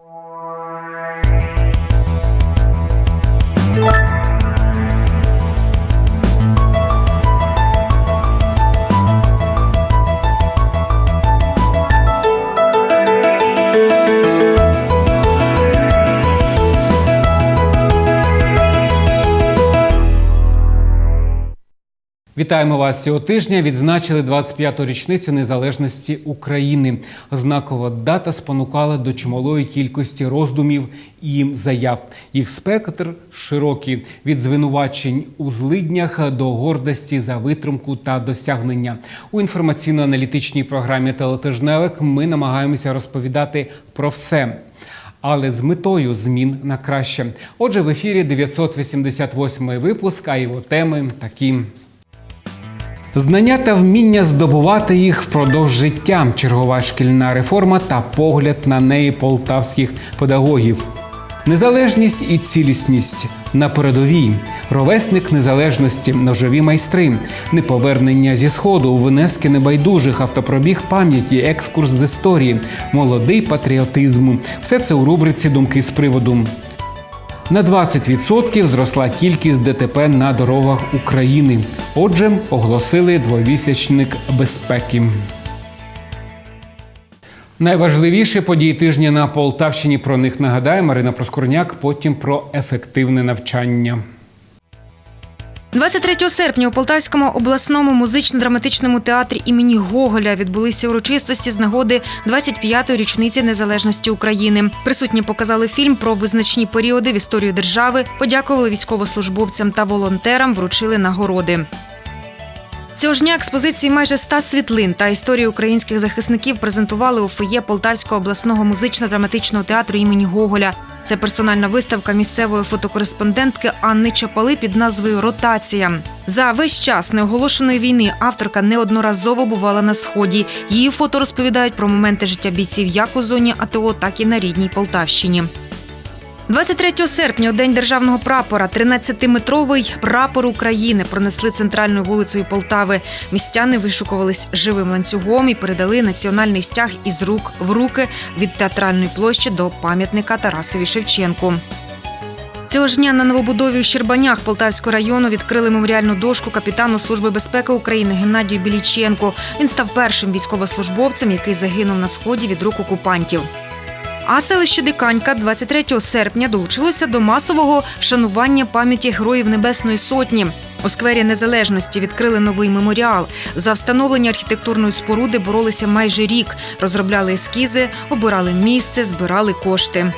you Вітаємо вас цього тижня. Відзначили 25-ту річницю незалежності України. Знакова дата спонукала до чималої кількості роздумів і заяв. Їх спектр широкий від звинувачень у злиднях до гордості за витримку та досягнення. У інформаційно-аналітичній програмі Телетижневик ми намагаємося розповідати про все. Але з метою змін на краще. Отже, в ефірі 988 випуск, а його теми такі. Знання та вміння здобувати їх впродовж життя, чергова шкільна реформа та погляд на неї полтавських педагогів. Незалежність і цілісність на передовій, ровесник незалежності, ножові майстри, неповернення зі сходу, внески небайдужих, автопробіг пам'яті, екскурс з історії, молодий патріотизм. Все це у рубриці Думки з приводу. На 20% зросла кількість ДТП на дорогах України. Отже, оголосили двомісячник безпеки. Найважливіші події тижня на Полтавщині про них нагадає Марина Проскурняк. Потім про ефективне навчання. 23 серпня у Полтавському обласному музично-драматичному театрі імені Гоголя відбулися урочистості з нагоди 25-ї річниці незалежності України. Присутні показали фільм про визначні періоди в історії держави, подякували військовослужбовцям та волонтерам, вручили нагороди. Цього ж дня експозиції майже ста світлин та історії українських захисників презентували у фоє Полтавського обласного музично-драматичного театру імені Гоголя. Це персональна виставка місцевої фотокореспондентки Анни Чапали під назвою Ротація. За весь час неоголошеної війни авторка неодноразово бувала на сході. Її фото розповідають про моменти життя бійців як у зоні АТО, так і на рідній Полтавщині. 23 серпня, у день державного прапора, 13-метровий прапор України пронесли центральною вулицею Полтави. Містяни вишукувались живим ланцюгом і передали національний стяг із рук в руки від театральної площі до пам'ятника Тарасові Шевченку. Цього ж дня на новобудові у Щербанях Полтавського району відкрили меморіальну дошку капітану Служби безпеки України Геннадію Біліченку. Він став першим військовослужбовцем, який загинув на сході від рук окупантів. А селище Диканька 23 серпня долучилося до масового вшанування пам'яті героїв Небесної Сотні. У сквері Незалежності відкрили новий меморіал. За встановлення архітектурної споруди боролися майже рік, розробляли ескізи, обирали місце, збирали кошти.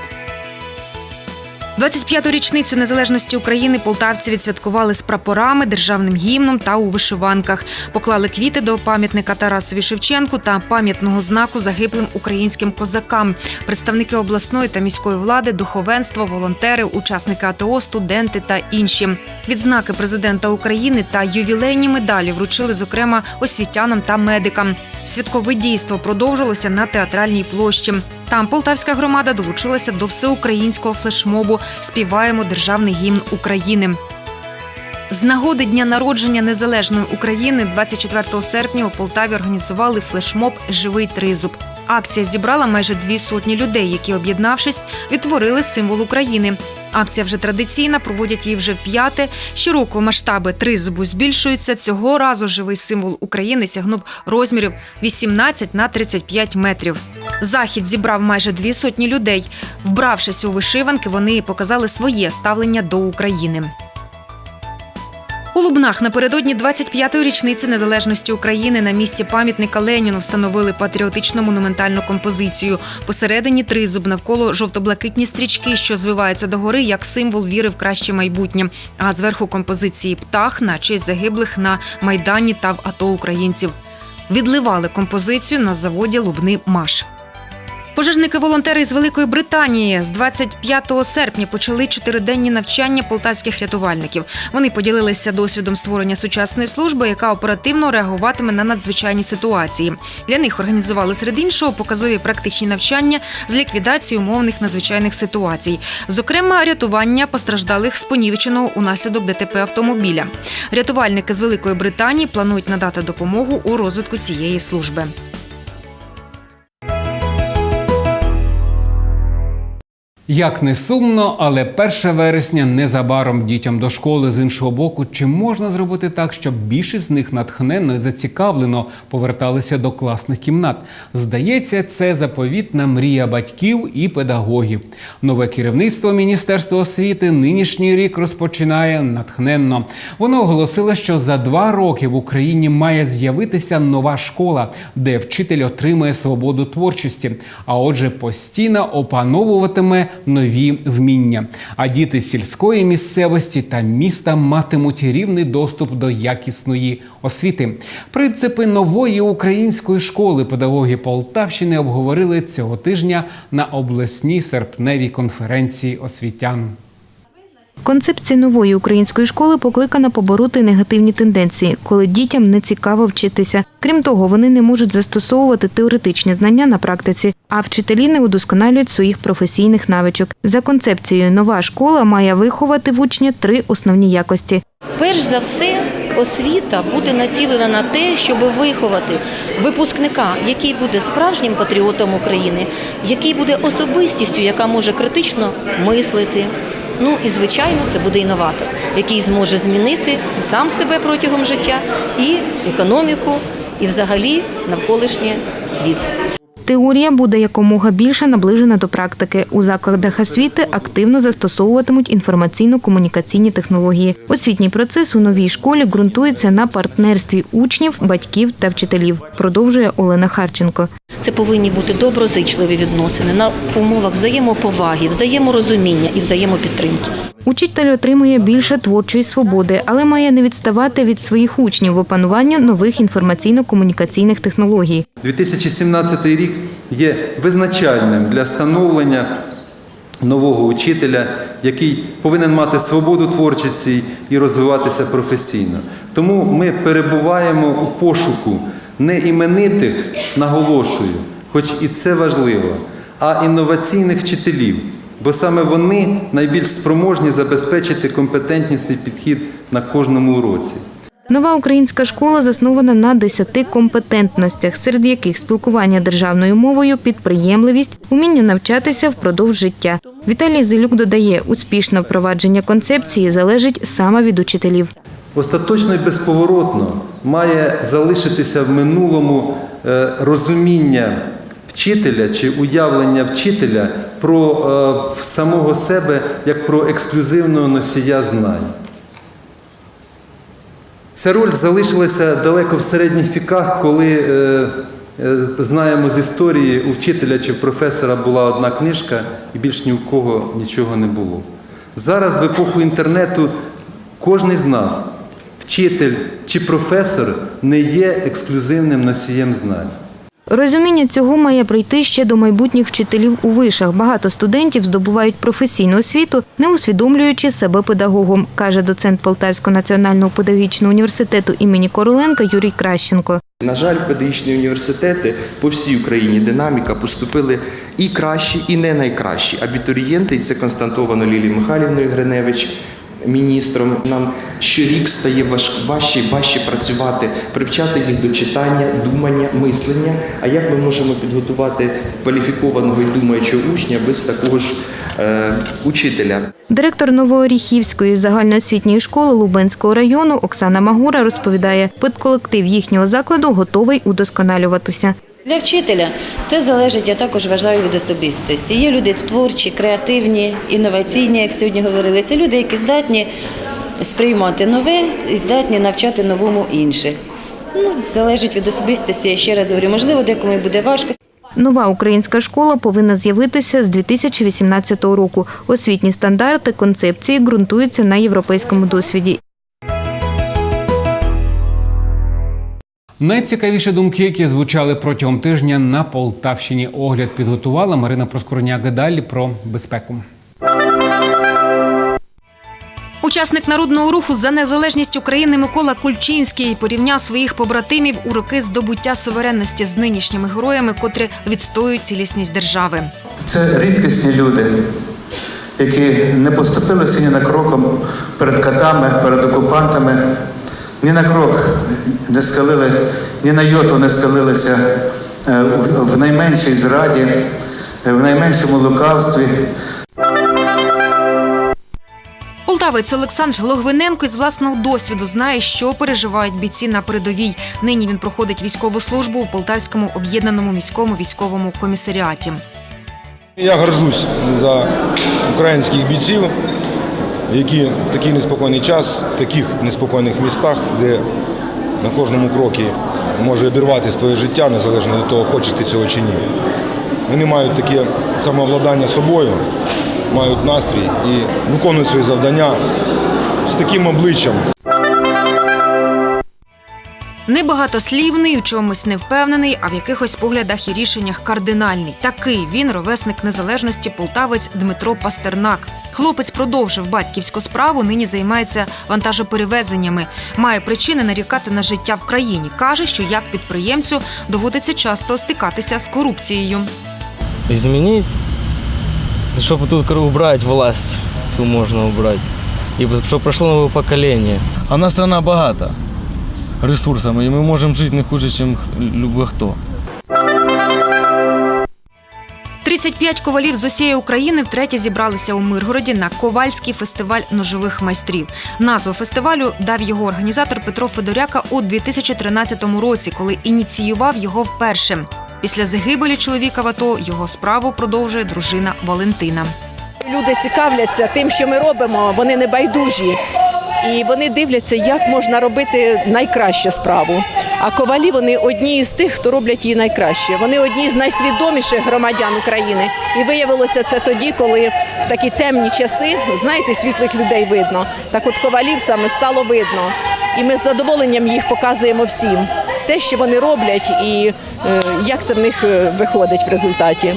25-ту річницю незалежності України полтавці відсвяткували з прапорами, державним гімном та у вишиванках. Поклали квіти до пам'ятника Тарасові Шевченку та пам'ятного знаку загиблим українським козакам. Представники обласної та міської влади, духовенство, волонтери, учасники АТО, студенти та інші. Відзнаки президента України та ювілейні медалі вручили, зокрема, освітянам та медикам. Святкове дійство продовжилося на театральній площі. Там полтавська громада долучилася до всеукраїнського флешмобу Співаємо державний гімн України. З нагоди дня народження незалежної України 24 серпня у Полтаві організували флешмоб Живий тризуб. Акція зібрала майже дві сотні людей, які, об'єднавшись, відтворили символ України. Акція вже традиційна, проводять її вже вп'яте. Щороку масштаби тризубу збільшуються. Цього разу живий символ України сягнув розмірів 18 на 35 метрів. Захід зібрав майже дві сотні людей. Вбравшись у вишиванки, вони показали своє ставлення до України. У Лубнах напередодні 25-ї річниці незалежності України на місці пам'ятника Леніну встановили патріотичну монументальну композицію. Посередині тризуб навколо жовто-блакитні стрічки, що звиваються догори як символ віри в краще майбутнє. А зверху композиції птах на честь загиблих на майдані та в АТО українців. Відливали композицію на заводі Лубни Маш. Пожежники-волонтери з Великої Британії з 25 серпня почали чотириденні навчання полтавських рятувальників. Вони поділилися досвідом створення сучасної служби, яка оперативно реагуватиме на надзвичайні ситуації. Для них організували серед іншого показові практичні навчання з ліквідації умовних надзвичайних ситуацій, зокрема рятування постраждалих з понівеченого унаслідок ДТП автомобіля. Рятувальники з Великої Британії планують надати допомогу у розвитку цієї служби. Як не сумно, але 1 вересня незабаром дітям до школи з іншого боку, чи можна зробити так, щоб більшість з них натхненно і зацікавлено поверталися до класних кімнат? Здається, це заповітна мрія батьків і педагогів. Нове керівництво Міністерства освіти нинішній рік розпочинає натхненно. Воно оголосило, що за два роки в Україні має з'явитися нова школа, де вчитель отримує свободу творчості, а отже, постійно опановуватиме нові вміння. А діти сільської місцевості та міста матимуть рівний доступ до якісної освіти. Принципи нової української школи педагоги Полтавщини обговорили цього тижня на обласній серпневій конференції освітян. Концепція нової української школи покликана побороти негативні тенденції, коли дітям не цікаво вчитися. Крім того, вони не можуть застосовувати теоретичні знання на практиці, а вчителі не удосконалюють своїх професійних навичок. За концепцією, нова школа має виховати в учня три основні якості: Перш за все, освіта буде націлена на те, щоб виховати випускника, який буде справжнім патріотом України, який буде особистістю, яка може критично мислити. Ну і звичайно, це буде інноватор, який зможе змінити сам себе протягом життя і економіку, і взагалі навколишнє світ. Теорія буде якомога більше наближена до практики. У закладах освіти активно застосовуватимуть інформаційно-комунікаційні технології. Освітній процес у новій школі ґрунтується на партнерстві учнів, батьків та вчителів. Продовжує Олена Харченко. Це повинні бути доброзичливі відносини на умовах взаємоповаги, взаєморозуміння і взаємопідтримки. Учитель отримує більше творчої свободи, але має не відставати від своїх учнів в опануванні нових інформаційно-комунікаційних технологій. 2017 рік є визначальним для становлення нового учителя, який повинен мати свободу творчості і розвиватися професійно. Тому ми перебуваємо у пошуку не іменитих, наголошую, хоч і це важливо, а інноваційних вчителів, бо саме вони найбільш спроможні забезпечити компетентнісний підхід на кожному уроці. Нова українська школа заснована на десяти компетентностях, серед яких спілкування державною мовою, підприємливість, уміння навчатися впродовж життя. Віталій Зелюк додає, успішне впровадження концепції залежить саме від учителів. Остаточно і безповоротно має залишитися в минулому е, розуміння вчителя чи уявлення вчителя про е, самого себе як про ексклюзивного носія знань. Ця роль залишилася далеко в середніх віках, коли е, е, знаємо з історії, у вчителя чи професора була одна книжка і більш ні у кого нічого не було. Зараз в епоху інтернету кожен з нас, вчитель чи професор, не є ексклюзивним носієм знань. Розуміння цього має прийти ще до майбутніх вчителів у вишах. Багато студентів здобувають професійну освіту, не усвідомлюючи себе педагогом, каже доцент Полтавського національного педагогічного університету імені Короленка Юрій Кращенко. На жаль, педагогічні університети по всій Україні динаміка поступили і кращі, і не найкращі. Абітурієнти, це константовано Лілією Михайлівною Гриневич, міністром. Нам щорік стає важ- важче важче працювати, привчати їх до читання, думання, мислення. А як ми можемо підготувати кваліфікованого і думаючого учня без такого ж е, учителя? Директор Новооріхівської загальноосвітньої школи Лубенського району Оксана Магура розповідає, педколектив їхнього закладу готовий удосконалюватися. Для вчителя це залежить, я також вважаю, від особистості. Є люди творчі, креативні, інноваційні, як сьогодні говорили. Це люди, які здатні сприймати нове і здатні навчати новому інших. Ну, залежить від особистості, я ще раз говорю, можливо, декому буде важко. Нова українська школа повинна з'явитися з 2018 року. Освітні стандарти концепції ґрунтуються на європейському досвіді. Найцікавіші думки, які звучали протягом тижня на Полтавщині. Огляд підготувала Марина Проскурняк. Далі про безпеку. Учасник народного руху за незалежність України Микола Кульчинський порівняв своїх побратимів у роки здобуття суверенності з нинішніми героями, котрі відстоюють цілісність держави. Це рідкісні люди, які не поступилися ні на кроком перед катами, перед окупантами, ні на крок не скалили, ні на йоту не скалилися е, в найменшій зраді, е, в найменшому лукавстві. Полтавець Олександр Логвиненко із власного досвіду знає, що переживають бійці на передовій. Нині він проходить військову службу у Полтавському об'єднаному міському військовому комісаріаті. Я горжусь за українських бійців, які в такий неспокійний час, в таких неспокійних містах, де на кожному крокі може обірватися твоє життя, незалежно від того, хочеш ти цього чи ні. Вони мають таке самовладання собою, мають настрій і виконують свої завдання з таким обличчям. Небагатослівний, у чомусь невпевнений, а в якихось поглядах і рішеннях кардинальний. Такий він ровесник незалежності полтавець Дмитро Пастернак. Хлопець продовжив батьківську справу, нині займається вантажоперевезеннями. Має причини нарікати на життя в країні. каже, що як підприємцю доводиться часто стикатися з корупцією. изменить, чтобы тут убрать власть, цю можна убрать. І щоб пройшло нове покоління. А наша страна багата ресурсами, і ми можемо жити не хуже, ніж любой 35 ковалів з усієї України втретє зібралися у Миргороді на Ковальський фестиваль ножових майстрів. Назву фестивалю дав його організатор Петро Федоряка у 2013 році, коли ініціював його вперше. Після загибелі чоловіка в АТО його справу продовжує дружина Валентина. Люди цікавляться тим, що ми робимо, вони не байдужі. І вони дивляться, як можна робити найкращу справу. А ковалі вони одні із тих, хто роблять її найкраще. Вони одні з найсвідоміших громадян України. І виявилося це тоді, коли в такі темні часи, знаєте, світлих людей видно. Так от ковалів саме стало видно. І ми з задоволенням їх показуємо всім. Те, що вони роблять, і е, як це в них е, виходить в результаті.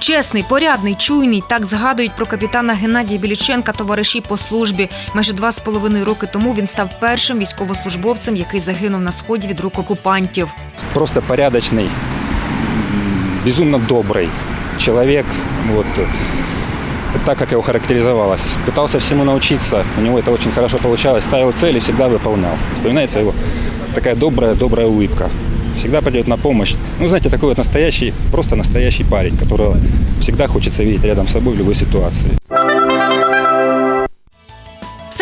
Чесний, порядний, чуйний. Так згадують про капітана Геннадія Біліченка товариші по службі. Майже два з половиною роки тому він став першим військовослужбовцем, який загинув на сході від рук окупантів. просто порядочный, м, безумно добрый человек. Вот, э, так, как его характеризовалось. Пытался всему научиться, у него это очень хорошо получалось, ставил цели, всегда выполнял. Вспоминается его такая добрая, добрая улыбка. Всегда пойдет на помощь. Ну, знаете, такой вот настоящий, просто настоящий парень, которого всегда хочется видеть рядом с собой в любой ситуации.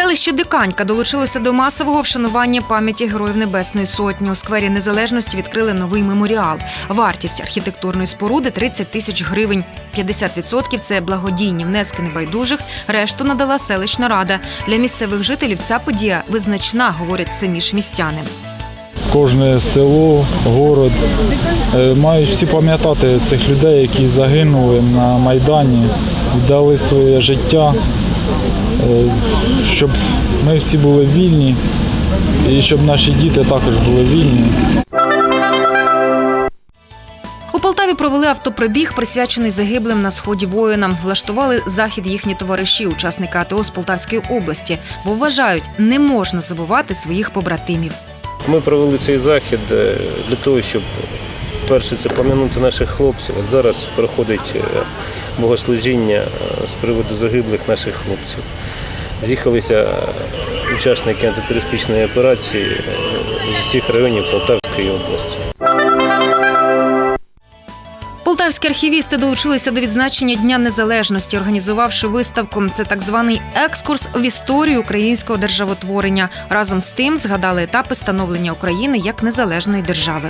Селище Диканька долучилося до масового вшанування пам'яті Героїв Небесної Сотні. У сквері Незалежності відкрили новий меморіал. Вартість архітектурної споруди 30 тисяч гривень. 50% – це благодійні внески небайдужих, решту надала селищна рада. Для місцевих жителів ця подія визначна, говорять самі ж містяни. Кожне село, город е, мають всі пам'ятати цих людей, які загинули на Майдані, віддали своє життя, е, щоб ми всі були вільні і щоб наші діти також були вільні. У Полтаві провели автопробіг, присвячений загиблим на сході воїнам. Влаштували захід їхні товариші, учасники АТО з Полтавської області, бо вважають, не можна забувати своїх побратимів. Ми провели цей захід е, для того, щоб перше це пам'ятати наших хлопців. От зараз проходить е, богослужіння е, з приводу загиблих наших хлопців. З'їхалися учасники антитерористичної операції з усіх районів Полтавської області. Полтавські архівісти долучилися до відзначення Дня Незалежності, організувавши виставку. Це так званий екскурс в історію українського державотворення. Разом з тим згадали етапи становлення України як незалежної держави.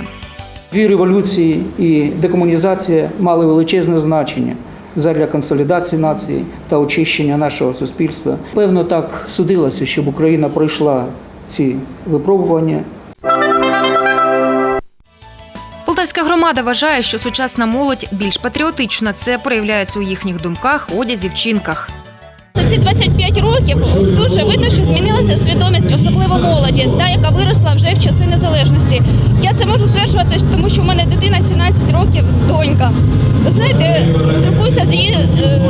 Дві революції і декомунізація мали величезне значення задля консолідації нації та очищення нашого суспільства. Певно, так судилося, щоб Україна пройшла ці випробування Полтавська громада вважає, що сучасна молодь більш патріотична. Це проявляється у їхніх думках, одязі, вчинках. За ці 25 років дуже видно, що змінилася свідомість, особливо молоді, та яка виросла вже в часи незалежності. Я це можу стверджувати, тому що в мене дитина 17 років, донька. Знаєте, спілкуюся з її е,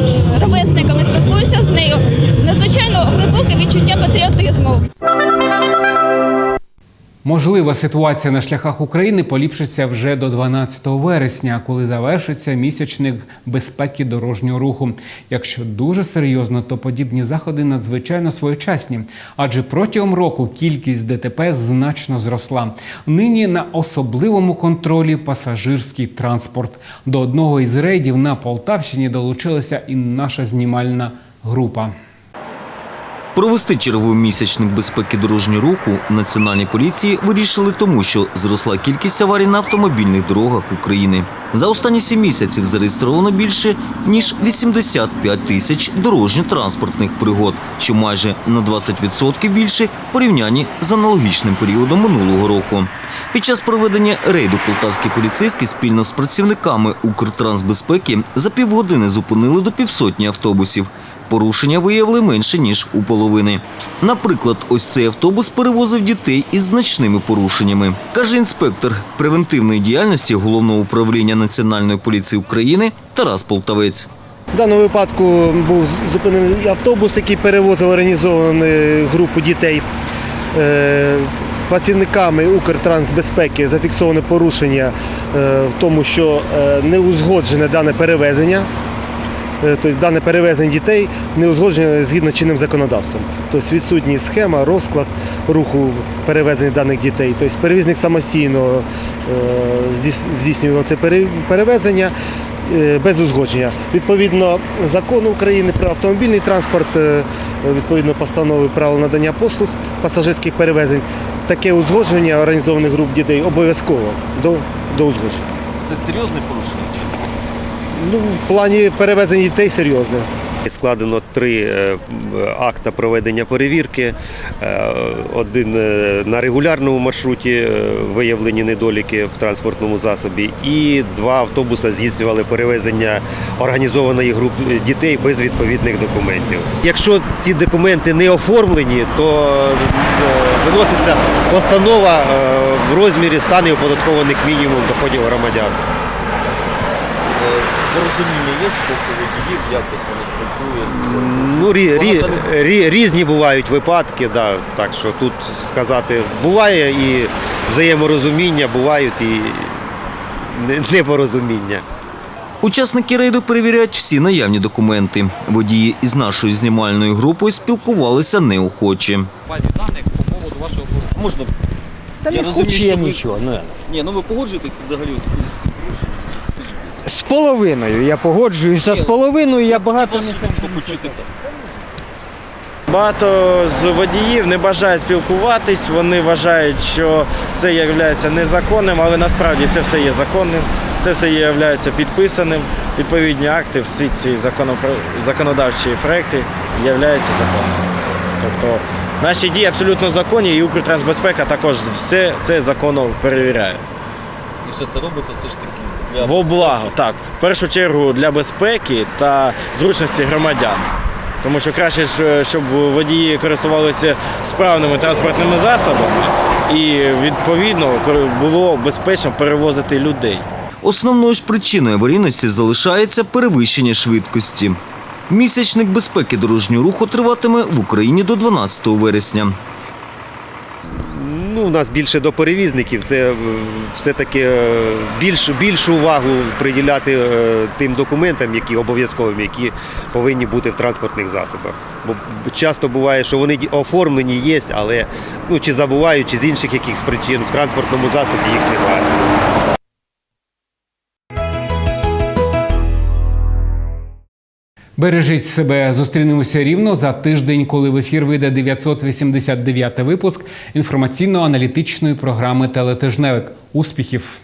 ровесниками, спілкуюся з нею. Надзвичайно глибоке відчуття патріотизму. Можлива ситуація на шляхах України поліпшиться вже до 12 вересня, коли завершиться місячник безпеки дорожнього руху. Якщо дуже серйозно, то подібні заходи надзвичайно своєчасні, адже протягом року кількість ДТП значно зросла. Нині на особливому контролі пасажирський транспорт. До одного із рейдів на Полтавщині долучилася і наша знімальна група. Провести черговий місячник безпеки дорожнього руху у Національній поліції вирішили тому, що зросла кількість аварій на автомобільних дорогах України. За останні сім місяців зареєстровано більше ніж 85 тисяч дорожньо-транспортних пригод, що майже на 20% більше порівнянні з аналогічним періодом минулого року. Під час проведення рейду полтавські поліцейські спільно з працівниками Укртрансбезпеки за півгодини зупинили до півсотні автобусів. Порушення виявили менше ніж у половини. Наприклад, ось цей автобус перевозив дітей із значними порушеннями, каже інспектор превентивної діяльності головного управління Національної поліції України Тарас Полтавець. В даному випадку був зупинений автобус, який перевозив організовану групу дітей. Е, Працівниками Укртрансбезпеки зафіксовано порушення е, в тому, що е, не узгоджене дане перевезення. Е, Тобто дане перевезення дітей не узгоджене згідно чинним законодавством. Тобто відсутні схема, розклад руху перевезення даних дітей. Тобто перевізник самостійно е, здійснював це перевезення е, без узгодження. Відповідно закону України про автомобільний транспорт, відповідно постанови правил надання послуг пасажирських перевезень, таке узгодження організованих груп дітей обов'язково до, до узгодження. Це серйозне порушення? Ну, в плані перевезення дітей серйозне. Складено три е, акта проведення перевірки. Е, Один е, на регулярному маршруті е, виявлені недоліки в транспортному засобі, і два автобуси здійснювали перевезення організованої групи дітей без відповідних документів. Якщо ці документи не оформлені, то е, виноситься постанова е, в розмірі стану оподаткованих мінімум доходів громадян. Порозуміння є з водіїв, як вони спілкуються? Ну, рі, рі, рі, різні бувають випадки, да, так що тут сказати буває і взаєморозуміння, бувають і непорозуміння. Учасники рейду перевіряють всі наявні документи. Водії із нашою знімальною групою спілкувалися неохоче. базі даних по поводу вашого порушення. Можна Та не розумію, я що ви- нічого, не. Ні, ну ви погоджуєтесь взагалі з? З половиною я погоджуюся, з половиною я багато не так. Багато з водіїв не бажають спілкуватись, вони вважають, що це є незаконним, але насправді це все є законним, це все є підписаним. Відповідні акти, всі ці законодавчі проекти являються законними. Тобто наші дії абсолютно законні, і Укртрансбезпека також все це законно перевіряє. І все це робиться все ж таки Во благо, так, в першу чергу для безпеки та зручності громадян. Тому що краще, щоб водії користувалися справними транспортними засобами і відповідно було безпечно перевозити людей. Основною ж причиною аварійності залишається перевищення швидкості. Місячник безпеки дорожнього руху триватиме в Україні до 12 вересня. Ну, у нас більше до перевізників. Це е, все-таки е, більш, більшу увагу приділяти е, тим документам, які обов'язковим, які повинні бути в транспортних засобах. Бо часто буває, що вони оформлені є, але ну, чи забувають, чи з інших якихось причин в транспортному засобі їх немає. Бережіть себе. Зустрінемося рівно за тиждень, коли в ефір вийде 989 випуск інформаційно-аналітичної програми Телетижневик. Успіхів!